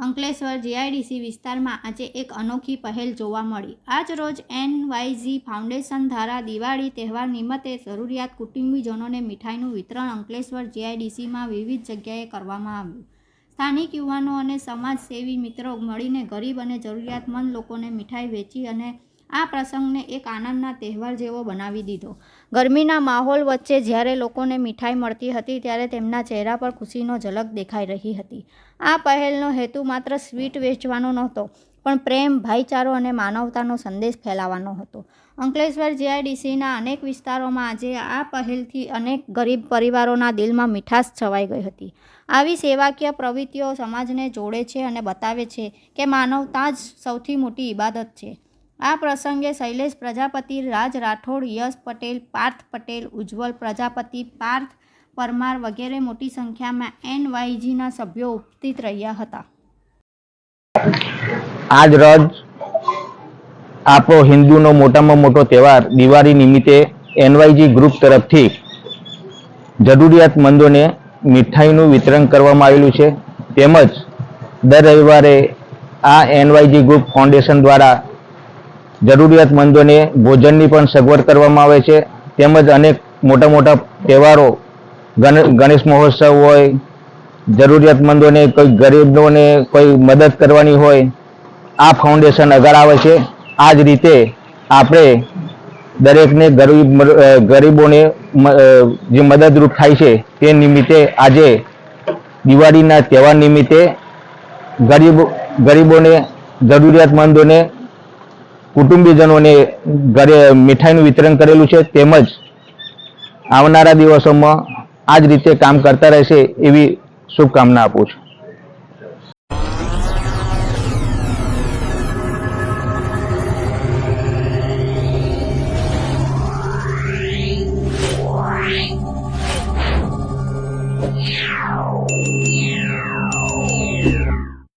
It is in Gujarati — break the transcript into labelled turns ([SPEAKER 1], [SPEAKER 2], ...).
[SPEAKER 1] અંકલેશ્વર જીઆઈડીસી વિસ્તારમાં આજે એક અનોખી પહેલ જોવા મળી. આજ રોજ એનવાયઝી ફાઉન્ડેશન દ્વારા દિવાળી તહેવાર નિમિત્તે જરૂરિયાત કુટુંબીજનોને મીઠાઈનું વિતરણ અંકલેશ્વર જીઆઈડીસીમાં વિવિધ જગ્યાએ કરવામાં આવ્યું. સ્થાનિક યુવાનો અને સમાજસેવી મિત્રો મળીને ગરીબ અને જરૂરિયાતમંદ લોકોને મીઠાઈ વેચી અને આ પ્રસંગને એક આનંદના તહેવાર જેવો બનાવી દીધો. ગરમીના માહોલ વચ્ચે જ્યારે લોકોને મીઠાઈ મળતી હતી ત્યારે તેમના ચહેરા પર ખુશીનો ઝલક દેખાઈ રહી હતી. આ પહેલનો હેતુ માત્ર સ્વીટ વેચવાનો નહોતો, પણ પ્રેમ, ભાઈચારો અને માનવતાનો સંદેશ ફેલાવવાનો હતો. અંકલેશ્વર જીઆઈડીસીના અનેક વિસ્તારોમાં આજે આ પહેલથી અનેક ગરીબ પરિવારોના દિલમાં મીઠાશ છવાઈ ગઈ હતી. આવી સેવાકીય પ્રવૃત્તિઓ સમાજને જોડે છે અને બતાવે છે કે માનવતા જ સૌથી મોટી ઇબાદત છે. આ પ્રસંગે શૈલેષ પ્રજાપતિ, રાજ રાઠોડ, યશ પટેલ, પાર્થ પટેલ, ઉજ્જવલ પ્રજાપતિ, પાર્થ પરમાર વગેરે મોટી સંખ્યામાં એનવાયજીના સભ્યો ઉપસ્થિત રહ્યા હતા.
[SPEAKER 2] આજ રોજ આપણો હિન્દુનો મોટામાં મોટો તહેવાર દિવાળી નિમિત્તે એનવાયજી ગ્રુપ તરફથી જરૂરિયાતમંદોને મીઠાઈનું વિતરણ કરવામાં આવેલું છે. તેમજ દર રવિવારે આ એનવાયજી ગ્રુપ ફાઉન્ડેશન દ્વારા જરૂરિયાતમંદોને ભોજનની પણ સગવડ કરવામાં આવે છે. તેમજ અનેક મોટા મોટા તહેવારો, ગણ- ગણેશ મહોત્સવ હોય, જરૂરિયાતમંદોને કોઈ ગરીબોને કોઈ મદદ કરવાની હોય, આ ફાઉન્ડેશન આગળ આવે છે. આ જ રીતે આપણે દરેકને ગરીબ ગરીબોને જે મદદરૂપ થાય છે તે નિમિત્તે આજે દિવાળીના તહેવાર નિમિત્તે ગરીબ, ગરીબોને, જરૂરિયાતમંદોને કુટુંબીજનોને ઘરે મીઠાઈનું વિતરણ કરેલું છે તેમજ આવનારા દિવસોમાં આ જ રીતે કામ કરતા રહેશે એવી શુભકામના આપું છું.